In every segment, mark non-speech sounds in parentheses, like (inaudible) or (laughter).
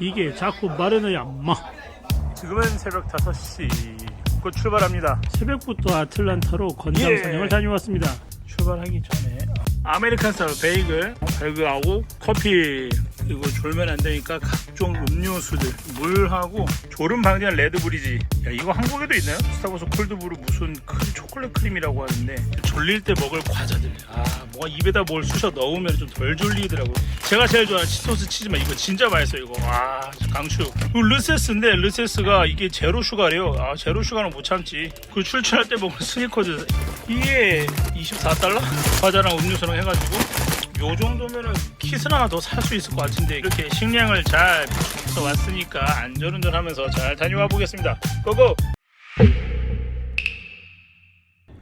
이게 자꾸 마르너야 마. 지금은 새벽 5시. 곧 출발합니다. 새벽부터 아틀란타로 건담 예. 사냥을 다녀왔습니다. 출발하기 전에 아메리칸 스타일 베이글 베이글하고 커피 그리고 졸면 안 되니까 각종 음료수들 물하고 졸음 방지한 레드브리지. 야 이거 한국에도 있나요? 스타벅스 콜드브루 무슨 큰 초콜릿 크림이라고 하는데 졸릴 때 먹을 과자들. 아 뭐가 입에다 뭘 쑤셔 넣으면 좀 덜 졸리더라고요. 제가 제일 좋아하는 치토스 치즈만 이거 진짜 맛있어요 이거. 와 강추. 르세스인데 르세스가 이게 제로 슈가래요. 아 제로 슈가는 못 참지. 그 출출할 때 먹는 스니커즈. 이게 24달러? 과자랑 음료수랑 해가지고 요 정도면은 킷을 하나 더 살 수 있을 것 같은데 이렇게 식량을 잘써 왔으니까 안전운전하면서 잘 다녀와 보겠습니다. 고고!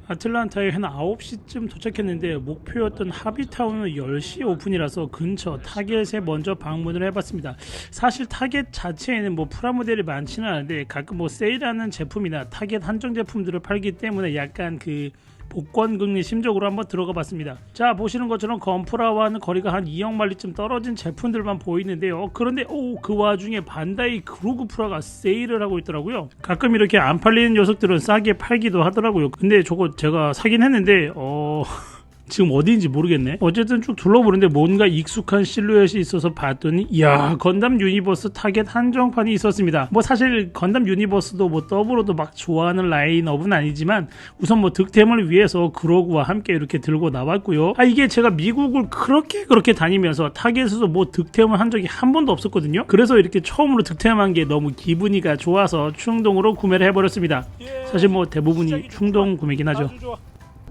아틀란타에 한 9시쯤 도착했는데 목표였던 하비타운은 10시 오픈이라서 근처 타겟에 먼저 방문을 해봤습니다. 사실 타겟 자체에는 뭐 프라모델이 많지는 않은데 가끔 뭐 세일하는 제품이나 타겟 한정 제품들을 팔기 때문에 약간 그 복권 금리 심적으로 한번 들어가 봤습니다. 자 보시는 것처럼 건프라와는 거리가 한 2억 마리쯤 떨어진 제품들만 보이는데요. 그런데 오 그 와중에 반다이 그루그프라가 세일을 하고 있더라고요. 가끔 이렇게 안 팔리는 녀석들은 싸게 팔기도 하더라고요. 근데 저거 제가 사긴 했는데 어... (laughs) 지금 어디인지 모르겠네. 어쨌든 쭉 둘러보는데 뭔가 익숙한 실루엣이 있어서 봤더니 이야 건담 유니버스 타겟 한정판이 있었습니다. 뭐 사실 건담 유니버스도 뭐 더블로도 막 좋아하는 라인업은 아니지만 우선 뭐 득템을 위해서 그로그와 함께 이렇게 들고 나왔고요. 아 이게 제가 미국을 그렇게 그렇게 다니면서 타겟에서 뭐 득템을 한 적이 한 번도 없었거든요. 그래서 이렇게 처음으로 득템한 게 너무 기분이가 좋아서 충동으로 구매를 해버렸습니다. 사실 뭐 대부분이 충동 구매긴 하죠.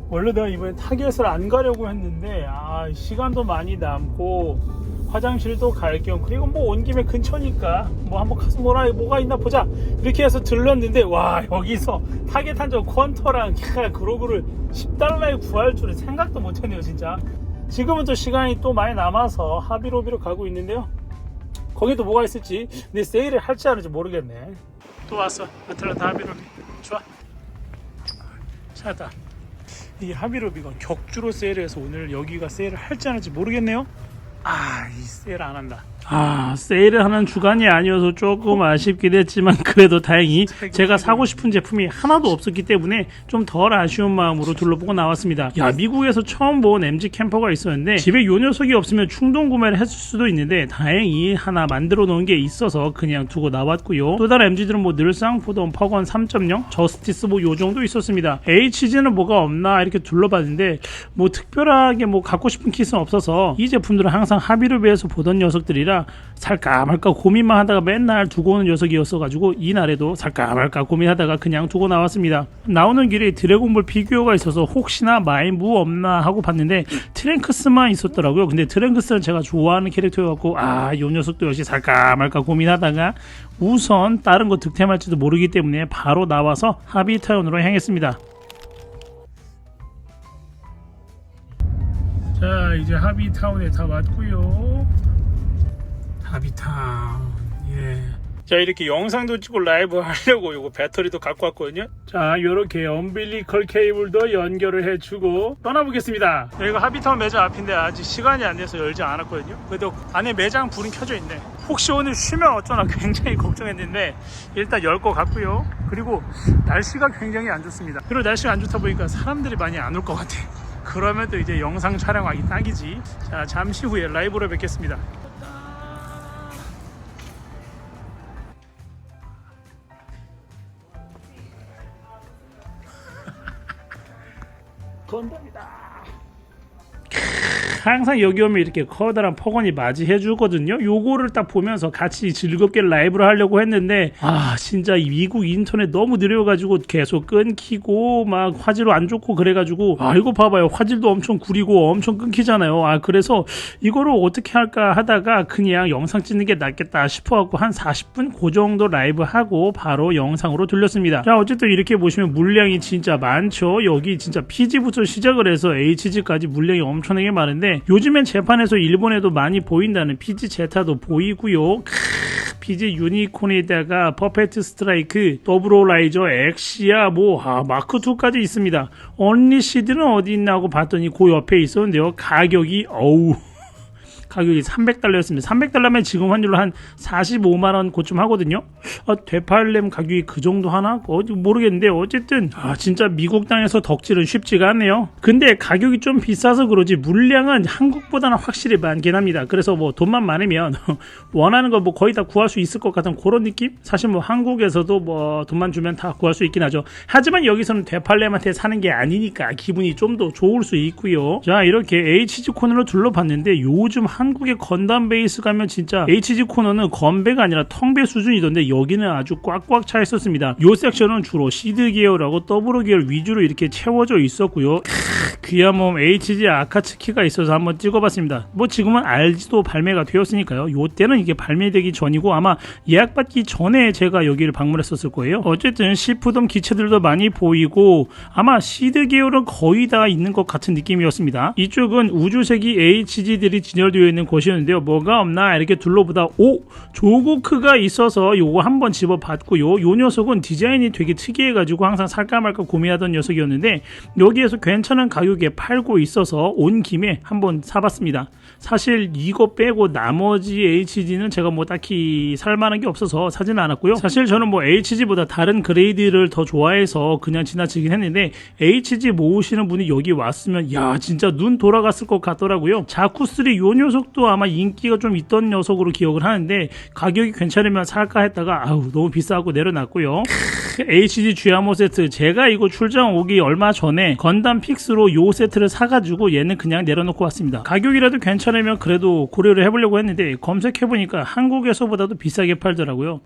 원래 내가 이번에 타겟을 안 가려고 했는데 아 시간도 많이 남고 화장실도 갈 겸 그리고 뭐 온 김에 근처니까 뭐 한번 가서 뭐라 뭐가 있나 보자. 이렇게 해서 들렀는데 와 여기서 타겟 한정 퀀터랑 캬 그로그를 10달러에 구할 줄은 생각도 못했네요 진짜. 지금은 또 시간이 또 많이 남아서 하비로비로 가고 있는데요. 거기도 뭐가 있을지 근데 세일을 할지 안 할지 모르겠네. 또 왔어. 아틀란타 하비로비. 좋아. 찾았다 이 하비로비가 격주로 세일해서 오늘 여기가 세일을 할지 안 할지 모르겠네요. 아, 이 세일 안 한다. 아, 세일을 하는 주간이 아니어서 조금 아쉽긴 했지만 그래도 다행히 제가 사고 싶은 제품이 하나도 없었기 때문에 좀 덜 아쉬운 마음으로 둘러보고 나왔습니다. 야, 미국에서 처음 본 MG 캠퍼가 있었는데 집에 요 녀석이 없으면 충동 구매를 했을 수도 있는데 다행히 하나 만들어 놓은 게 있어서 그냥 두고 나왔고요. 또 다른 MG들은 뭐 늘상 보던 퍼건 3.0, 저스티스 뭐 요 정도 있었습니다. HG는 뭐가 없나 이렇게 둘러봤는데 뭐 특별하게 뭐 갖고 싶은 킷은 없어서 이 제품들은 항상 하비루비에서 보던 녀석들이라 살까 말까 고민만 하다가 맨날 두고 오는 녀석이었어가지고 이날에도 살까 말까 고민하다가 그냥 두고 나왔습니다. 나오는 길에 드래곤볼 피규어가 있어서 혹시나 마인부 없나 하고 봤는데 트랭크스만 있었더라고요. 근데 트랭크스는 제가 좋아하는 캐릭터여갖고 아, 요 녀석도 역시 살까 말까 고민하다가 우선 다른 거 득템할지도 모르기 때문에 바로 나와서 하비타운으로 향했습니다. 자 이제 하비타운에 다 왔고요 하비타운. 예. 자 이렇게 영상도 찍고 라이브 하려고 요거 배터리도 갖고 왔거든요. 자 요렇게 엄빌리컬 케이블도 연결을 해주고 떠나보겠습니다. 여기가 하비타운 매장 앞인데 아직 시간이 안 돼서 열지 않았거든요. 그래도 안에 매장 불은 켜져 있네. 혹시 오늘 쉬면 어쩌나 굉장히 (laughs) 걱정했는데 일단 열 것 같고요. 그리고 날씨가 굉장히 안 좋습니다. 그리고 날씨가 안 좋다 보니까 사람들이 많이 안 올 것 같아. 그러면 또 이제 영상 촬영하기 딱이지. 자 잠시 후에 라이브로 뵙겠습니다 건담이다 항상 여기 오면 이렇게 커다란 폭언이 맞이해 주거든요. 요거를 딱 보면서 같이 즐겁게 라이브를 하려고 했는데 아 진짜 이 미국 인터넷 너무 느려가지고 계속 끊기고 막 화질도 안 좋고 그래가지고 아 이거 봐봐요 화질도 엄청 구리고 엄청 끊기잖아요. 아 그래서 이거를 어떻게 할까 하다가 그냥 영상 찍는 게 낫겠다 싶어갖고 한 40분 그 정도 라이브 하고 바로 영상으로 돌렸습니다. 자 어쨌든 이렇게 보시면 물량이 진짜 많죠. 여기 진짜 PG부터 시작을 해서 HG까지 물량이 엄청나게 많은데 요즘엔 재판에서 일본에도 많이 보인다는 PG 제타도 보이고요. 크, PG 유니콘에다가 퍼펙트 스트라이크, 더블로라이저, 엑시아, 뭐 아, 마크 2까지 있습니다. 언리시드는 어디 있나 하고 봤더니 그 옆에 있었는데요. 가격이 어우 가격이 300달러였습니다. 300달러면 지금 환율로 한 45만 원 고쯤 하거든요. 아, 되팔렘 가격이 그 정도 하나? 어, 모르겠는데 어쨌든 아, 진짜 미국 땅에서 덕질은 쉽지가 않네요. 근데 가격이 좀 비싸서 그러지 물량은 한국보다는 확실히 많긴 합니다. 그래서 뭐 돈만 많으면 (laughs) 원하는 거 뭐 거의 다 구할 수 있을 것 같은 그런 느낌? 사실 뭐 한국에서도 뭐 돈만 주면 다 구할 수 있긴 하죠. 하지만 여기서는 되팔렘한테 사는 게 아니니까 기분이 좀 더 좋을 수 있고요. 자 이렇게 HG 코너를 둘러봤는데 요즘 한 국의 건담 베이스 가면 진짜 HG 코너는 건배가 아니라 텅배 수준이던데 여기는 아주 꽉꽉 차 있었습니다. 요 섹션은 주로 시드 계열하고 더블 계열 위주로 이렇게 채워져 있었고요. 귀야몸 HG 아카츠키가 있어서 한번 찍어봤습니다. 뭐 지금은 RG도 발매가 되었으니까요. 요 때는 이게 발매되기 전이고 아마 예약받기 전에 제가 여기를 방문했었을 거예요. 어쨌든 시프덤 기체들도 많이 보이고 아마 시드 계열은 거의 다 있는 것 같은 느낌이었습니다. 이쪽은 우주세기 HG들이 진열되어 있는 곳이었는데요. 뭐가 없나 이렇게 둘러보다 오 조고크가 있어서 요거 한번 집어봤고요. 요 녀석은 디자인이 되게 특이해가지고 항상 살까 말까 고민하던 녀석이었는데 여기에서 괜찮은 가격에 팔고 있어서 온 김에 한번 사봤습니다. 사실 이거 빼고 나머지 HG는 제가 뭐 딱히 살 만한 게 없어서 사지는 않았고요. 사실 저는 뭐 HG보다 다른 그레이드를 더 좋아해서 그냥 지나치긴 했는데 HG 모으시는 분이 여기 왔으면 야 진짜 눈 돌아갔을 것 같더라고요. 자쿠3 요 녀석도 아마 인기가 좀 있던 녀석으로 기억을 하는데 가격이 괜찮으면 살까 했다가 아우 너무 비싸고 내려놨고요. HG 쥐아모 세트 제가 이거 출장 오기 얼마 전에 건담 픽스로 요 세트를 사가지고 얘는 그냥 내려놓고 왔습니다. 가격이라도 괜찮 으면 그래도 고려를 해보려고 했는데 검색해보니까 한국에서보다도 비싸게 팔더라고요.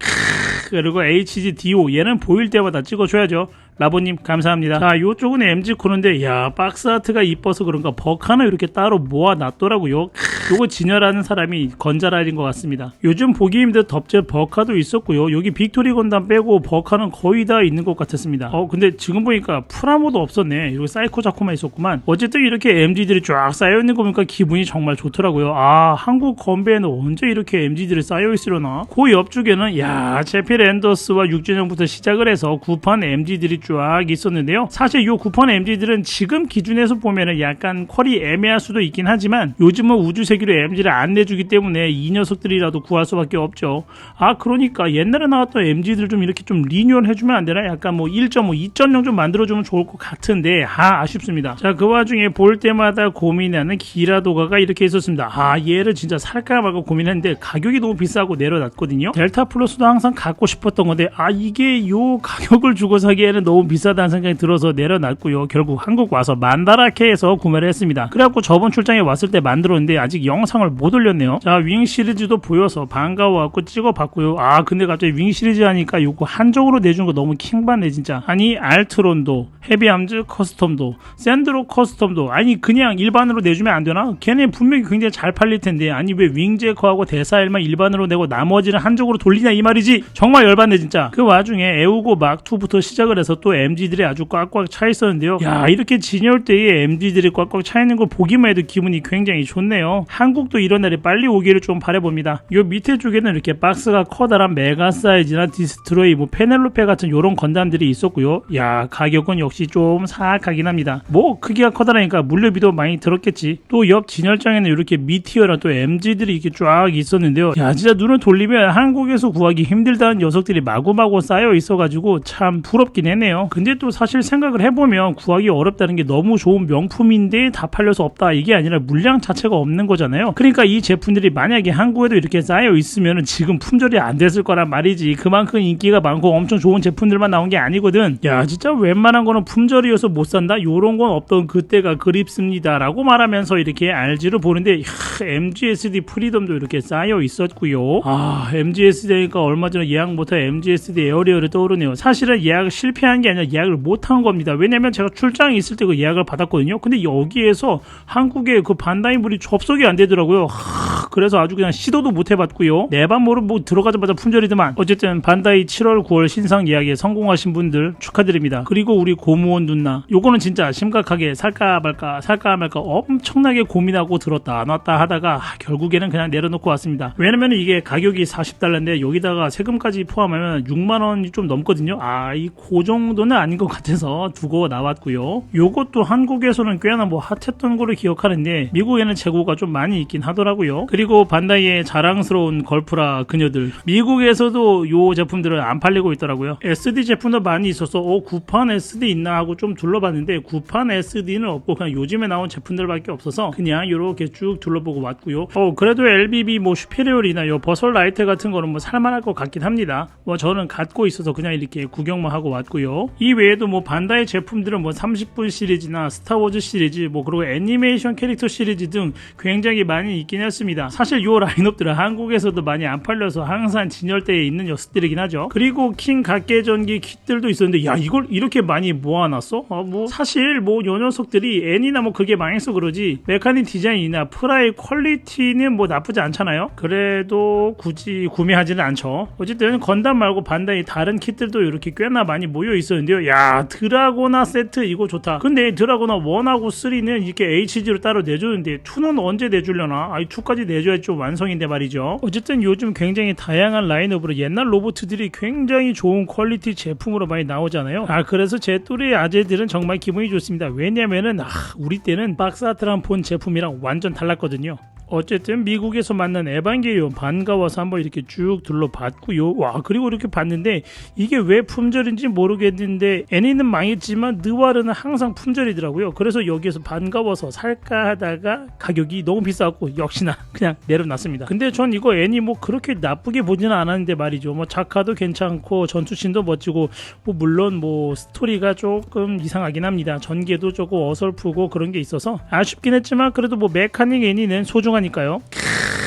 그리고 HG DO 얘는 보일 때마다 찍어줘야죠. 라보님 감사합니다. 자 요쪽은 MG 코너인데 야 박스 아트가 이뻐서 그런가 버카는 이렇게 따로 모아 놨더라고요. 요거 진열하는 사람이 건자랄인 것 같습니다. 요즘 보기 힘든 덥제 버카도 있었고요. 여기 빅토리 건담 빼고 버카는 거의 다 있는 것 같았습니다. 어 근데 지금 보니까 프라모도 없었네. 여기 사이코 자코만 있었구만. 어쨌든 이렇게 MG들이 쫙 쌓여 있는 거 보니까 기분이 정말 좋더라고요. 아 한국 건배에는 언제 이렇게 MG들이 쌓여 있으려나? 그 옆쪽에는 야 제필 앤더스와 6주년부터 시작을 해서 구판 MG들이 쫙 있었는데요. 사실 요 구판 MG들은 지금 기준에서 보면은 약간 퀄이 애매할 수도 있긴 하지만 요즘은 우주세기로 MG를 안 내주기 때문에 이 녀석들이라도 구할 수밖에 없죠. 아 그러니까 옛날에 나왔던 MG들 좀 이렇게 좀 리뉴얼 해주면 안 되나? 약간 뭐 1.5, 2.0 좀 만들어주면 좋을 것 같은데 아 아쉽습니다. 자 그 와중에 볼 때마다 고민하는 기라도가가 이렇게 있었습니다. 아 얘를 진짜 살까 말까 고민했는데 가격이 너무 비싸고 내려놨거든요. 델타 플러스도 항상 갖고 싶었던 건데 아 이게 요 가격을 주고 사기에는 너무 비싸다는 생각이 들어서 내려놨고요. 결국 한국 와서 만다라케에서 구매를 했습니다. 그래갖고 저번 출장에 왔을 때 만들었는데 아직 영상을 못 올렸네요. 자 윙 시리즈도 보여서 반가워갖고 찍어봤고요. 아 근데 갑자기 윙 시리즈 하니까 요거 한정으로 내준 거 너무 킹받네 진짜. 아니 알트론도 헤비암즈 커스텀도 샌드로 커스텀도 아니 그냥 일반으로 내주면 안 되나? 걔네 분명히 굉장히 잘 팔릴 텐데 아니 왜 윙제커하고 데사일만 일반으로 내고 나머지는 한쪽으로 돌리냐 이 말이지 정말 열받네 진짜 그 와중에 에우고 막2부터 시작을 해서 또 MG들이 아주 꽉꽉 차 있었는데요. 야 이렇게 진열대에 MG들이 꽉꽉 차 있는 걸 보기만 해도 기분이 굉장히 좋네요. 한국도 이런 날이 빨리 오기를 좀 바라봅니다. 요 밑에 쪽에는 이렇게 박스가 커다란 메가 사이즈나 디스트로이 뭐 페넬로페 같은 요런 건담들이 있었고요. 야 가격은 역시 좀 사악하긴 합니다. 뭐 크기가 커다라니까 물류비도 많이 들었겠지. 또 옆 진열장에는 이렇게 미티어랑 또 MG들이 이렇게 쫙 있었는데요. 야 진짜 눈을 돌리면 한국에서 구하기 힘들다는 녀석들이 마구마구 쌓여 있어가지고 참 부럽긴 했네요 근데 또 사실 생각을 해보면 구하기 어렵다는 게 너무 좋은 명품인데 다 팔려서 없다. 이게 아니라 물량 자체가 없는 거잖아요. 그러니까 이 제품들이 만약에 한국에도 이렇게 쌓여 있으면 지금 품절이 안 됐을 거란 말이지. 그만큼 인기가 많고 엄청 좋은 제품들만 나온 게 아니거든. 야 진짜 웬만한 거는 품절이어서 못 산다? 요런 건 없던 그때가 그립습니다 라고 말하면서 이렇게 RG를 보는데 야, MGSD 프리덤도 이렇게 쌓여 있었고요. 아 MGSD니까 얼마 전에 예약 못한 MGSD 에어리어를 떠오르네요. 사실은 예약 실패한 게 아니라 예약을 못한 겁니다. 왜냐면 제가 출장에 있을 때 그 예약을 받았거든요. 근데 여기에서 한국에 그 반다이물이 접속이 안 되더라고요. 하, 그래서 아주 그냥 시도도 못 해봤고요. 내반 모르 뭐 들어가자마자 품절이더만. 어쨌든 반다이 7월 9월 신상 예약에 성공하신 분들 축하드립니다. 그리고 우리 고무원 누나. 요거는 진짜 심각하게 살까 말까 살까 말까 엄청나게 고민하고 들었다 놨다 하다가 아, 결국에는 그냥 내려놓고 왔습니다. 왜냐면 이게 가격이 40달러인데 여기다가 세금까지 포함하면 6만 원이 좀 넘거든요. 아이 그정 도는 아닌 것 같아서 두고 나왔고요. 요것도 한국에서는 꽤나 뭐 핫했던 거를 기억하는데 미국에는 재고가 좀 많이 있긴 하더라고요. 그리고 반다이의 자랑스러운 걸프라 그녀들. 미국에서도 요 제품들은 안 팔리고 있더라고요. SD 제품도 많이 있어서 어 구판 SD 있나 하고 좀 둘러봤는데 구판 SD는 없고 그냥 요즘에 나온 제품들밖에 없어서 그냥 이렇게 쭉 둘러보고 왔고요. 어 그래도 LBB 뭐 슈페리얼이나 요 버설 라이트 같은 거는 뭐 살만할 것 같긴 합니다. 뭐 저는 갖고 있어서 그냥 이렇게 구경만 하고 왔고요 이 외에도 뭐 반다이 제품들은 뭐 30분 시리즈나 스타워즈 시리즈 뭐 그리고 애니메이션 캐릭터 시리즈 등 굉장히 많이 있긴 했습니다. 사실 요 라인업들은 한국에서도 많이 안 팔려서 항상 진열대에 있는 녀석들이긴 하죠. 그리고 킹 각계전기 킷들도 있었는데 야 이걸 이렇게 많이 모아놨어? 아, 뭐 사실 뭐 요 녀석들이 애니나 뭐 그게 망해서 그러지 메카닉 디자인이나 프라이 퀄리티는 뭐 나쁘지 않잖아요. 그래도 굳이 구매하지는 않죠. 어쨌든 건담 말고 반다이 다른 킷들도 이렇게 꽤나 많이 모여 있 었는데요. 야 드라고나 세트 이거 좋다. 근데 드라고나 1하고 3는 이렇게 HG로 따로 내줬는데 2는 언제 내주려나? 아이 2까지 내줘야 좀 완성인데 말이죠. 어쨌든 요즘 굉장히 다양한 라인업으로 옛날 로봇들이 굉장히 좋은 퀄리티 제품으로 많이 나오잖아요. 아 그래서 제 또래 아재들은 정말 기분이 좋습니다. 왜냐면은 아 우리 때는 박사트란 폰 제품이랑 완전 달랐거든요 어쨌든 미국에서 만난 에반게리온 반가워서 한번 이렇게 쭉 둘러봤고요. 와 그리고 이렇게 봤는데 이게 왜 품절인지 모르겠는데 애니는 망했지만 느와르는 항상 품절이더라고요. 그래서 여기에서 반가워서 살까 하다가 가격이 너무 비싸고 역시나 그냥 내려놨습니다. 근데 전 이거 애니 뭐 그렇게 나쁘게 보지는 않았는데 말이죠. 뭐 작화도 괜찮고 전투신도 멋지고 뭐 물론 뭐 스토리가 조금 이상하긴 합니다. 전개도 조금 어설프고 그런 게 있어서 아쉽긴 했지만 그래도 뭐 메카닉 애니는 소중하 니까요.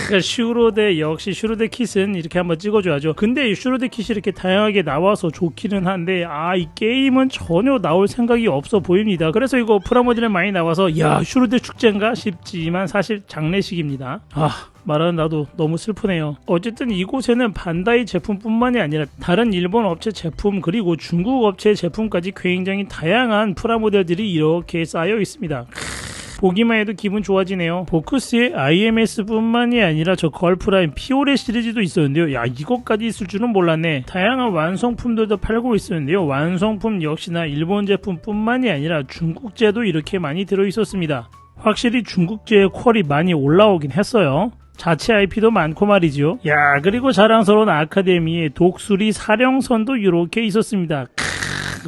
그러니까 슈로데 역시 슈로데 킷은 이렇게 한번 찍어줘야죠. 근데 이 슈로데 킷이 이렇게 다양하게 나와서 좋기는 한데 아 이 게임은 전혀 나올 생각이 없어 보입니다. 그래서 이거 프라모델에 많이 나와서 야 슈로데 축제인가 싶지만 사실 장례식입니다. 아 말하는 나도 너무 슬프네요. 어쨌든 이곳에는 반다이 제품뿐만이 아니라 다른 일본 업체 제품 그리고 중국 업체 제품까지 굉장히 다양한 프라모델들이 이렇게 쌓여 있습니다. 보기만 해도 기분 좋아지네요. 보크스의 IMS뿐만이 아니라 저 걸프라인 피오레 시리즈도 있었는데요. 야 이것까지 있을 줄은 몰랐네. 다양한 완성품들도 팔고 있었는데요. 완성품 역시나 일본 제품뿐만이 아니라 중국제도 이렇게 많이 들어 있었습니다. 확실히 중국제의 퀄이 많이 올라오긴 했어요. 자체 IP도 많고 말이죠. 야 그리고 자랑스러운 아카데미의 독수리 사령선도 이렇게 있었습니다.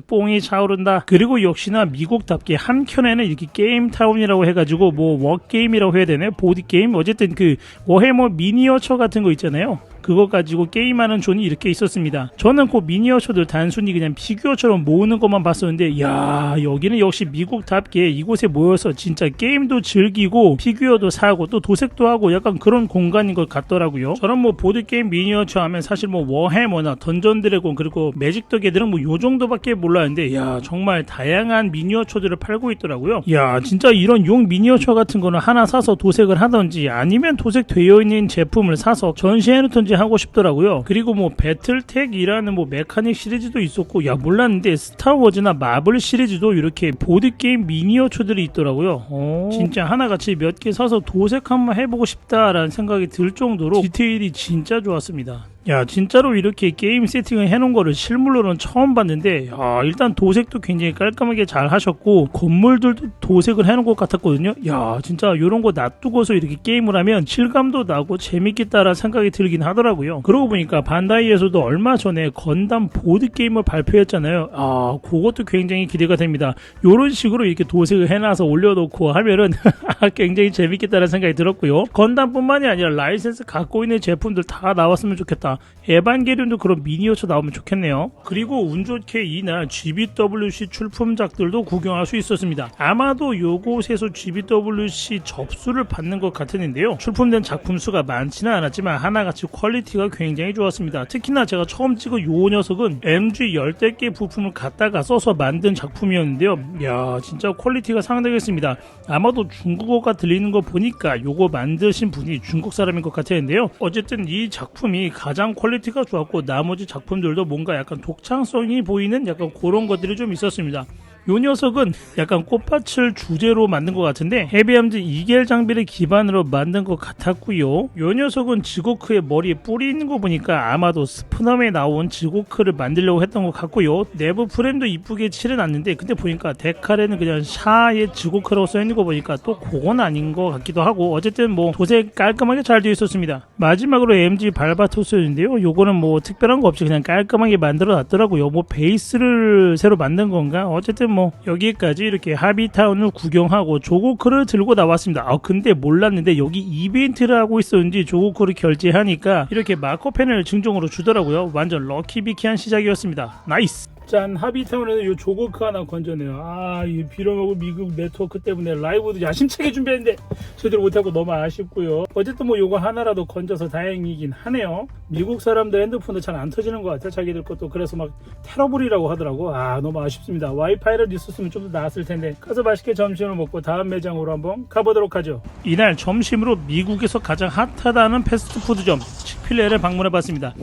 뽕이 차오른다. 그리고 역시나 미국답게 한켠에는 이렇게 게임타운이라고 해가지고 뭐 워게임이라고 해야 되나요? 보드게임? 어쨌든 그 워해머 미니어처 같은 거 있잖아요. 그거 가지고 게임하는 존이 이렇게 있었습니다. 저는 그 미니어처들 단순히 그냥 피규어처럼 모으는 것만 봤었는데 야 여기는 역시 미국답게 이곳에 모여서 진짜 게임도 즐기고 피규어도 사고 또 도색도 하고 약간 그런 공간인 것 같더라고요. 저는 뭐 보드게임 미니어처 하면 사실 뭐 워해머나 던전 드래곤 그리고 매직 더 게들은 뭐 요 정도밖에 몰랐는데 야 정말 다양한 미니어처들을 팔고 있더라고요. 야 진짜 이런 용 미니어처 같은 거는 하나 사서 도색을 하던지 아니면 도색되어 있는 제품을 사서 전시해놓던지 하고 싶더라고요. 그리고 뭐 배틀텍이라는 뭐 메카닉 시리즈도 있었고 야 몰랐는데 스타워즈나 마블 시리즈도 이렇게 보드게임 미니어처들이 있더라고요. 오, 진짜 하나같이 몇 개 사서 도색 한번 해보고 싶다라는 생각이 들 정도로 디테일이 진짜 좋았습니다. 야 진짜로 이렇게 게임 세팅을 해놓은 거를 실물로는 처음 봤는데 야 일단 도색도 굉장히 깔끔하게 잘 하셨고 건물들도 도색을 해놓은 것 같았거든요. 야 진짜 이런 거 놔두고서 이렇게 게임을 하면 실감도 나고 재밌겠다라는 생각이 들긴 하더라고요. 그러고 보니까 반다이에서도 얼마 전에 건담 보드게임을 발표했잖아요. 아 그것도 굉장히 기대가 됩니다. 이런 식으로 이렇게 도색을 해놔서 올려놓고 하면은 (laughs) 굉장히 재밌겠다는 생각이 들었고요. 건담뿐만이 아니라 라이센스 갖고 있는 제품들 다 나왔으면 좋겠다 에반게리온도 그런 미니어처 나오면 좋겠네요. 그리고 운 좋게 이날 GBWC 출품작들도 구경할 수 있었습니다. 아마도 요곳에서 GBWC 접수를 받는 것 같았는데요. 출품된 작품 수가 많지는 않았지만 하나같이 퀄리티가 굉장히 좋았습니다. 특히나 제가 처음 찍은 요 녀석은 MG 열댓 개 부품을 갖다가 써서 만든 작품이었는데요. 야 진짜 퀄리티가 상당했습니다. 아마도 중국어가 들리는 거 보니까 요거 만드신 분이 중국 사람인 것 같았는데요. 어쨌든 이 작품이 가장 퀄리티가 좋았고 나머지 작품들도 뭔가 약간 독창성이 보이는 약간 그런 것들이 좀 있었습니다. 요 녀석은 약간 꽃밭을 주제로 만든 것 같은데 헤비함즈 이겔 장비를 기반으로 만든 것 같았고요. 요 녀석은 지고크의 머리에 뿌리 있는 거 보니까 아마도 스프넘에 나온 지고크를 만들려고 했던 것 같고요. 내부 프레임도 이쁘게 칠해놨는데 근데 보니까 데칼에는 그냥 샤의 지고크라고 써있는 거 보니까 또 그건 아닌 것 같기도 하고 어쨌든 뭐 도색 깔끔하게 잘 되어 있었습니다. 마지막으로 MG 발바토스였는데요. 요거는 뭐 특별한 거 없이 그냥 깔끔하게 만들어 놨더라고요. 뭐 베이스를 새로 만든 건가? 어쨌든 뭐 여기까지 이렇게 하비타운을 구경하고 조고크를 들고 나왔습니다. 아 근데 몰랐는데 여기 이벤트를 하고 있었는지 조고크를 결제하니까 이렇게 마커펜을 증정으로 주더라고요. 완전 럭키비키한 시작이었습니다. 나이스. 짠 하비타운에는 요 조고크 하나 건져내요. 아이 비룡하고 미국 네트워크 때문에 라이브도 야심차게 준비했는데 제대로 못하고 너무 아쉽고요. 어쨌든 뭐 요거 하나라도 건져서 다행이긴 하네요. 미국 사람들 핸드폰도 잘 안 터지는 것 같아요. 자기들 것도 그래서 막 테러블이라고 하더라고. 아 너무 아쉽습니다. 와이파이를 있었으면 좀 더 나았을 텐데. 가서 맛있게 점심을 먹고 다음 매장으로 한번 가보도록 하죠. 이날 점심으로 미국에서 가장 핫하다는 패스트푸드점 치필레를 방문해봤습니다.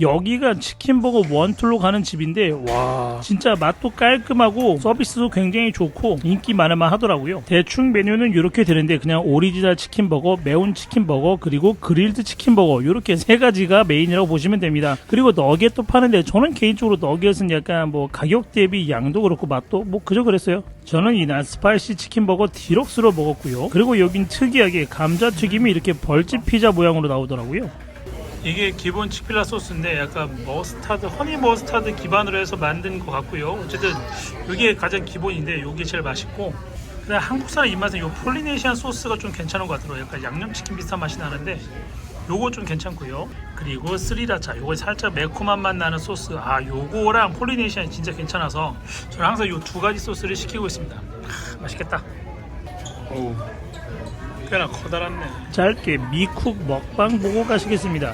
여기가 치킨버거 원툴로 가는 집인데 와 진짜 맛도 깔끔하고 서비스도 굉장히 좋고 인기 많을만 하더라고요. 대충 메뉴는 이렇게 되는데 그냥 오리지널 치킨버거, 매운 치킨버거 그리고 그릴드 치킨버거 이렇게 세 가지가 메인이라고 보시면 됩니다. 그리고 너겟도 파는데 저는 개인적으로 너겟은 약간 뭐 가격 대비 양도 그렇고 맛도 뭐 그저 그랬어요. 저는 이날 스파이시 치킨버거 디럭스로 먹었고요. 그리고 여긴 특이하게 감자튀김이 이렇게 벌집 피자 모양으로 나오더라고요. 이게 기본 치필라 소스인데 약간 머스타드, 허니 머스타드 기반으로 해서 만든 것 같고요. 어쨌든 이게 가장 기본인데 이게 제일 맛있고 그냥 한국 사람 입맛은 요 폴리네시안 소스가 좀 괜찮은 것 같더라고요. 약간 양념치킨 비슷한 맛이 나는데 요거 좀 괜찮고요. 그리고 스리라차 요거 살짝 매콤한 맛 나는 소스 아 요거랑 폴리네시안이 진짜 괜찮아서 저는 항상 요 두 가지 소스를 시키고 있습니다. 아, 맛있겠다. 어우 꽤나 커다랗네. 짧게 미쿡 먹방 보고 가시겠습니다.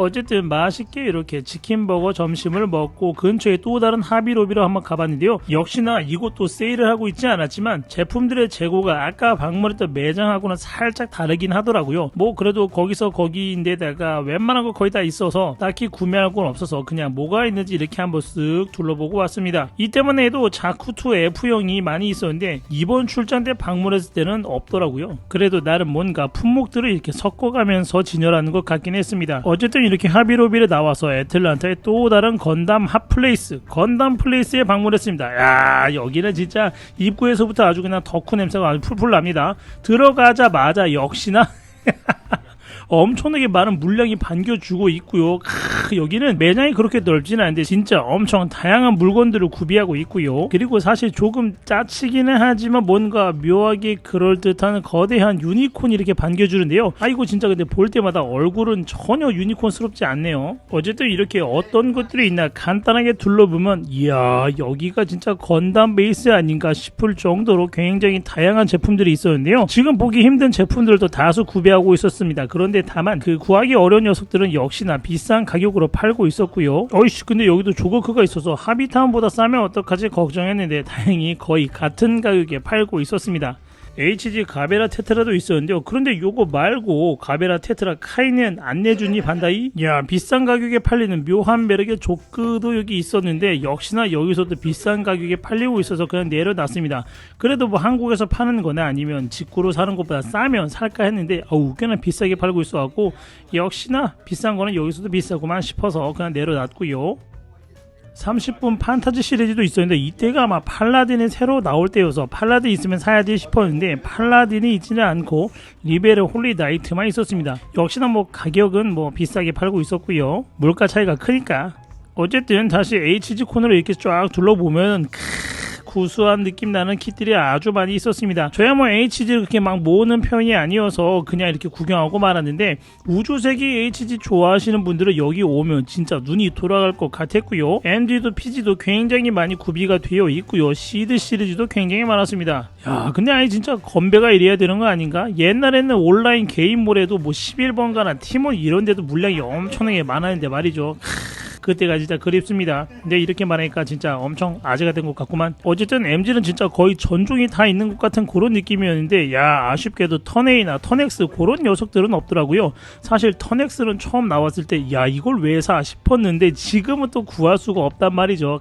어쨌든 맛있게 이렇게 치킨버거 점심을 먹고 근처에 또 다른 하비로비로 한번 가봤는데요. 역시나 이곳도 세일을 하고 있지 않았지만 제품들의 재고가 아까 방문했던 매장하고는 살짝 다르긴 하더라고요. 뭐 그래도 거기서 거기인데다가 웬만한 거 거의 다 있어서 딱히 구매할 건 없어서 그냥 뭐가 있는지 이렇게 한번 쓱 둘러보고 왔습니다. 이 때문에도 자쿠투 F형이 많이 있었는데 이번 출장 때 방문했을 때는 없더라고요. 그래도 나름 뭔가 품목들을 이렇게 섞어가면서 진열하는 것 같긴 했습니다. 어쨌든 이렇게 하비로비를 나와서 애틀란타의 또 다른 건담 핫플레이스 건담 플레이스에 방문했습니다. 야 여기는 진짜 입구에서부터 아주 그냥 덕후 냄새가 아주 풀풀 납니다. 들어가자마자 역시나 (laughs) 엄청나게 많은 물량이 반겨주고 있고요. 크, 여기는 매장이 그렇게 넓지는 않은데 진짜 엄청 다양한 물건들을 구비하고 있고요. 그리고 사실 조금 짜치기는 하지만 뭔가 묘하게 그럴듯한 거대한 유니콘이 이렇게 반겨주는데요. 아이고 진짜 근데 볼 때마다 얼굴은 전혀 유니콘스럽지 않네요. 어쨌든 이렇게 어떤 것들이 있나 간단하게 둘러보면 이야 여기가 진짜 건담 베이스 아닌가 싶을 정도로 굉장히 다양한 제품들이 있었는데요. 지금 보기 힘든 제품들도 다수 구비하고 있었습니다. 그런데 다만 그 구하기 어려운 녀석들은 역시나 비싼 가격으로 팔고 있었고요. 어이씨 근데 여기도 조거크가 있어서 하비타운보다 싸면 어떡하지 걱정했는데 다행히 거의 같은 가격에 팔고 있었습니다. HG 가베라 테트라도 있었는데요. 그런데 요거 말고 가베라 테트라 카이는 안 내주니 반다이? 야 비싼 가격에 팔리는 묘한 매력의 조크도 여기 있었는데 역시나 여기서도 비싼 가격에 팔리고 있어서 그냥 내려놨습니다. 그래도 뭐 한국에서 파는 거나 아니면 직구로 사는 것보다 싸면 살까 했는데 어우 꽤나 비싸게 팔고 있어갖고 역시나 비싼 거는 여기서도 비싸구만 싶어서 그냥 내려놨고요. 30분 판타지 시리즈도 있었는데 이때가 아마 팔라딘이 새로 나올 때여서 팔라딘 있으면 사야지 싶었는데 팔라딘이 있지는 않고 리베르 홀리 나이트만 있었습니다. 역시나 뭐 가격은 뭐 비싸게 팔고 있었고요. 물가 차이가 크니까. 어쨌든 다시 HG 코너를 이렇게 쫙 둘러보면 크... 구수한 느낌 나는 kit들이 아주 많이 있었습니다. 저야 뭐 HG를 그렇게 막 모으는 편이 아니어서 그냥 이렇게 구경하고 말았는데 우주세기 HG 좋아하시는 분들은 여기 오면 진짜 눈이 돌아갈 것 같았고요. MD도 PG도 굉장히 많이 구비가 되어 있고요. 시드 시리즈도 굉장히 많았습니다. 야 근데 아니 진짜 건배가 이래야 되는 거 아닌가? 옛날에는 온라인 게임몰에도 뭐 11번가나 팀원 이런 데도 물량이 엄청나게 많았는데 말이죠. 그때가 진짜 그립습니다. 근데 이렇게 말하니까 진짜 엄청 아재가 된 것 같구만. 어쨌든 MG는 진짜 거의 전종이 다 있는 것 같은 그런 느낌이었는데 야 아쉽게도 턴에이나 턴엑스 그런 녀석들은 없더라고요. 사실 턴엑스는 처음 나왔을 때 야 이걸 왜 사 싶었는데 지금은 또 구할 수가 없단 말이죠.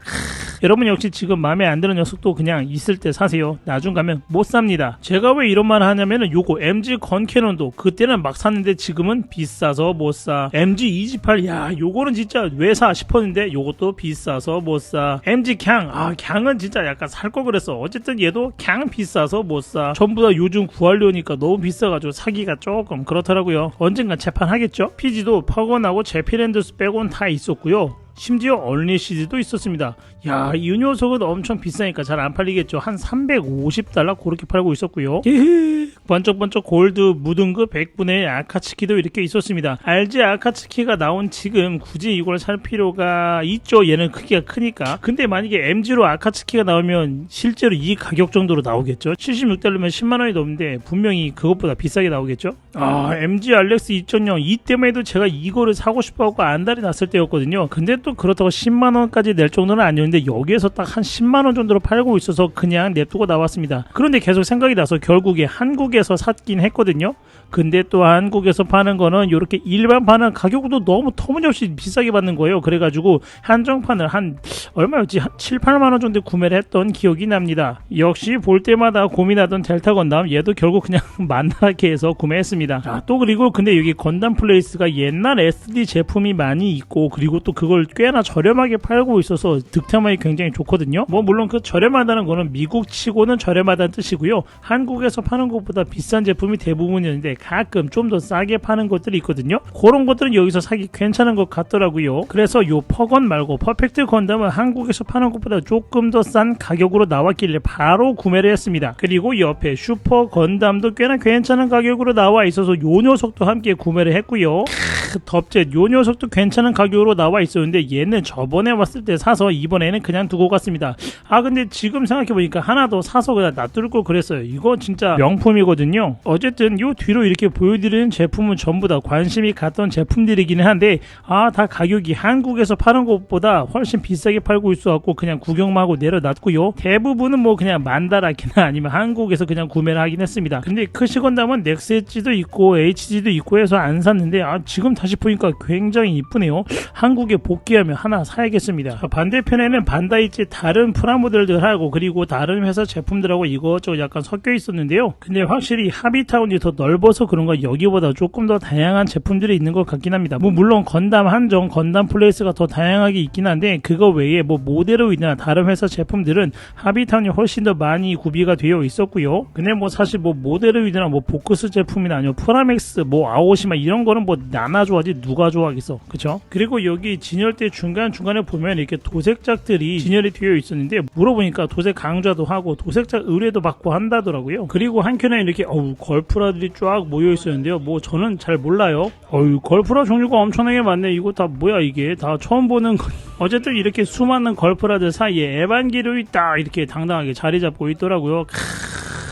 여러분 역시 지금 마음에 안 드는 녀석도 그냥 있을 때 사세요. 나중 가면 못 삽니다. 제가 왜 이런 말 하냐면은 요거 MG 건캐논도 그때는 막 샀는데 지금은 비싸서 못 사. MG 228, 야 요거는 진짜 왜 사 싶었는데 요것도 비싸서 못 사. MG 갱, 아 갱은 진짜 약간 살거 그랬어. 어쨌든 얘도 갱 비싸서 못 사. 전부 다 요즘 구하려니까 너무 비싸가지고 사기가 조금 그렇더라고요. 언젠간 재판하겠죠? PG도 퍼건하고 제피랜드스 빼곤 다 있었고요. 심지어 얼리시즈도 있었습니다. 야, 이 녀석은 엄청 비싸니까 잘 안 팔리겠죠. 한 350달러 그렇게 팔고 있었고요. 예헤. 번쩍번쩍 골드 무등급 100분의 아카츠키도 이렇게 있었습니다. 알지 아카츠키가 나온 지금 굳이 이걸 살 필요가 있죠. 얘는 크기가 크니까. 근데 만약에 MG로 아카츠키가 나오면 실제로 이 가격 정도로 나오겠죠. 76달러면 10만 원이 넘는데 분명히 그것보다 비싸게 나오겠죠. 아, MG 알렉스 2.0 이때만 해도 제가 이거를 사고 싶어하고 안달이 났을 때였거든요. 근데 또 그렇다고 10만 원까지 낼 정도는 아니었는데 여기에서 딱 한 10만 원 정도로 팔고 있어서 그냥 냅두고 나왔습니다. 그런데 계속 생각이 나서 결국에 한국에 서 샀긴 했거든요. 근데 또 한국에서 파는 거는 이렇게 일반 파는 가격도 너무 터무니없이 비싸게 받는 거예요. 그래가지고 한정판을 한 얼마였지? 한 7, 8만 원 정도 구매를 했던 기억이 납니다. 역시 볼 때마다 고민하던 델타 건담 얘도 결국 그냥 (laughs) 만나게 해서 구매했습니다. 자, 또 그리고 근데 여기 건담 플레이스가 옛날 SD 제품이 많이 있고 그리고 또 그걸 꽤나 저렴하게 팔고 있어서 득템하기 굉장히 좋거든요. 뭐 물론 그 저렴하다는 거는 미국 치고는 저렴하다는 뜻이고요. 한국에서 파는 것보다 비싼 제품이 대부분이었는데 가끔 좀 더 싸게 파는 것들이 있거든요. 그런 것들은 여기서 사기 괜찮은 것 같더라고요. 그래서 요 퍼건 말고 퍼펙트 건담은 한국에서 파는 것보다 조금 더 싼 가격으로 나왔길래 바로 구매를 했습니다. 그리고 옆에 슈퍼 건담도 꽤나 괜찮은 가격으로 나와 있어서 요 녀석도 함께 구매를 했고요. 크, 덥젯 요 녀석도 괜찮은 가격으로 나와 있었는데 얘는 저번에 왔을 때 사서 이번에는 그냥 두고 갔습니다. 아 근데 지금 생각해보니까 하나 더 사서 그냥 놔둘 걸 그랬어요. 이거 진짜 명품이거든요. 어쨌든 요 뒤로 이렇게 보여드리는 제품은 전부 다 관심이 갔던 제품들이기는 한데 아 다 가격이 한국에서 파는 것보다 훨씬 비싸게 팔고 있어갖고 그냥 구경만 하고 내려놨고요. 대부분은 뭐 그냥 만다라키나 (laughs) 아니면 한국에서 그냥 구매를 하긴 했습니다. 근데 크시건담은 넥스 엣지도 있고 HG도 있고 해서 안 샀는데 아 지금 다시 보니까 굉장히 이쁘네요. 한국에 복귀하면 하나 사야겠습니다. 자, 반대편에는 반다이치 다른 프라모델들하고 그리고 다른 회사 제품들하고 이것저것 약간 섞여 있었는데요. 근데 확 실히 하비타운이 더 넓어서 그런가 여기보다 조금 더 다양한 제품들이 있는 것 같긴 합니다. 뭐 물론 건담 한정, 건담 플레이스가 더 다양하게 있긴 한데 그거 외에 뭐 모데로이나 다른 회사 제품들은 하비타운이 훨씬 더 많이 구비가 되어 있었고요. 근데 뭐 사실 뭐 모데로이드나 뭐 보크스 제품이나 아니면 프라맥스, 뭐 아오시마 이런 거는 뭐 나나 좋아하지 누가 좋아하겠어, 그쵸? 그리고 여기 진열대 중간 중간에 보면 이렇게 도색작들이 진열이 되어 있었는데 물어보니까 도색 강좌도 하고 도색작 의뢰도 받고 한다더라고요. 그리고 한켠에 이렇게 어우 걸프라들이 쫙 모여 있었는데요. 뭐 저는 잘 몰라요. 어유 걸프라 종류가 엄청나게 많네. 이거 다 뭐야 이게 다 처음 보는 거. (laughs) 어쨌든 이렇게 수많은 걸프라들 사이에 에반게리온이 딱 이렇게 당당하게 자리 잡고 있더라고요.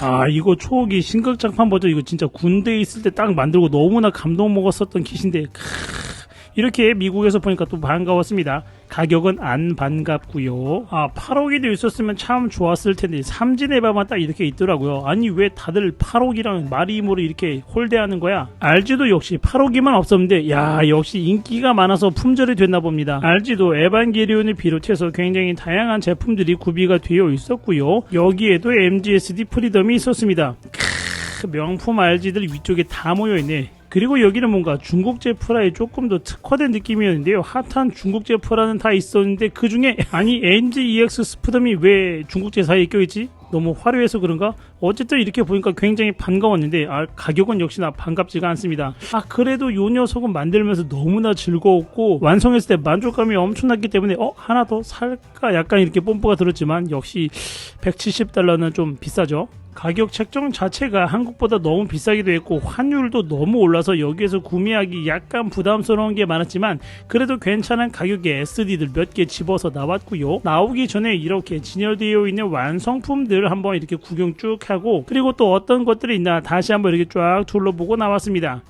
아 이거 초기 신극장판 버전 이거 진짜 군대에 있을 때 딱 만들고 너무나 감동 먹었었던 크, 이렇게 미국에서 보니까 또 반가웠습니다. 가격은 안 반갑고요. 아 8억이도 있었으면 참 좋았을 텐데 삼진 에바만 딱 이렇게 있더라고요. 아니 왜 다들 8억이랑 마리모를 이렇게 홀대하는 거야? RG도 역시 8억이만 없었는데 야 역시 인기가 많아서 품절이 됐나 봅니다. RG도 에반게리온을 비롯해서 굉장히 다양한 제품들이 구비가 되어 있었고요. 여기에도 MGSD 프리덤이 있었습니다. 크, 명품 RG들 위쪽에 다 모여있네. 그리고 여기는 뭔가 중국제 프라에 조금 더 특화된 느낌이었는데요. 핫한 중국제 프라는 다 있었는데 그 중에 아니 NGEX 스푸덤이 왜 중국제 사이에 껴있지? 너무 화려해서 그런가? 어쨌든 이렇게 보니까 굉장히 반가웠는데 아, 가격은 역시나 반갑지가 않습니다. 아 그래도 요 녀석은 만들면서 너무나 즐거웠고 완성했을 때 만족감이 엄청났기 때문에 어 하나 더 살까 약간 이렇게 뽐뿌가 들었지만 역시 170달러는 좀 비싸죠. 가격 책정 자체가 한국보다 너무 비싸기도 했고 환율도 너무 올라서 여기에서 구매하기 약간 부담스러운 게 많았지만 그래도 괜찮은 가격에 SD들 몇 개 집어서 나왔고요. 나오기 전에 이렇게 진열되어 있는 완성품들 한번 이렇게 구경 쭉 하고 그리고 또 어떤 것들이 있나 다시 한번 이렇게 쫙 둘러보고 나왔습니다.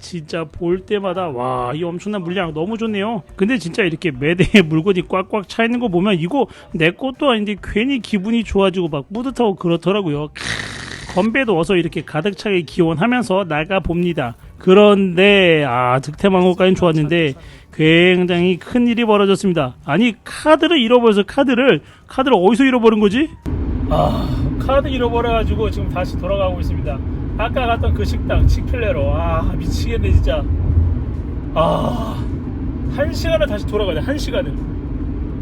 진짜 볼 때마다 와 이 엄청난 물량 너무 좋네요 근데 진짜 이렇게 매대에 (laughs) 물건이 꽉꽉 차 있는 거 보면 이거 내 것도 아닌데 괜히 기분이 좋아지고 막 뿌듯하고 그렇더라고요 건배도 어서 이렇게 가득 차게 기원하면서 나가 봅니다. 그런데 아 득템왕국까지는 좋았는데 굉장히 큰 일이 벌어졌습니다. 아니 카드를 잃어버려서 카드를 카드를 어디서 잃어버린 거지? 아 카드 잃어버려가지고 지금 다시 돌아가고 있습니다. 아까 갔던 그 식당 치킬레로 아 미치겠네 진짜. 아한 시간을 다시 돌아가야 돼한 시간을.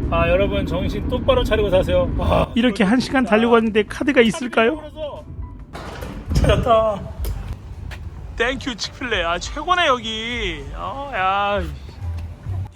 아 여러분 정신 똑바로 차리고 사세요. 아, 이렇게 한 시간 달려고 왔는데 카드가 있을까요? 찾았다. 땡큐 치필레. 아 최고네 여기. 어, 야.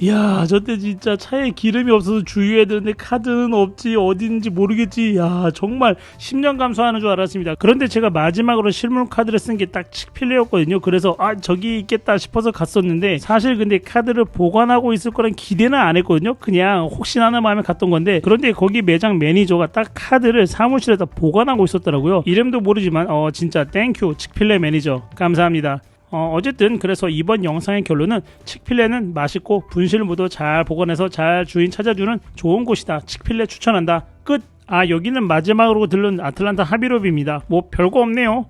이야 저때 진짜 차에 기름이 없어서 주유해야 되는데 카드는 없지 어딘지 모르겠지. 야 정말 10년 감수하는 줄 알았습니다. 그런데 제가 마지막으로 실물 카드를 쓴 게딱 칙필레였거든요. 그래서 아 저기 있겠다 싶어서 갔었는데 사실 근데 카드를 보관하고 있을 거란 기대는 안 했거든요. 그냥 혹시나 하는 마음에 갔던 건데 그런데 거기 매장 매니저가 딱 카드를 사무실에다 보관하고 있었더라고요. 이름도 모르지만 어 진짜 땡큐 칙필레 매니저. 감사합니다 어, 어쨌든 그래서 이번 영상의 결론은 칙필레는 맛있고 분실무도 잘 보관해서 잘 주인 찾아주는 좋은 곳이다. 칙필레 추천한다. 끝. 아 여기는 마지막으로 들른 아틀란타 하비롭입니다. 뭐 별거 없네요.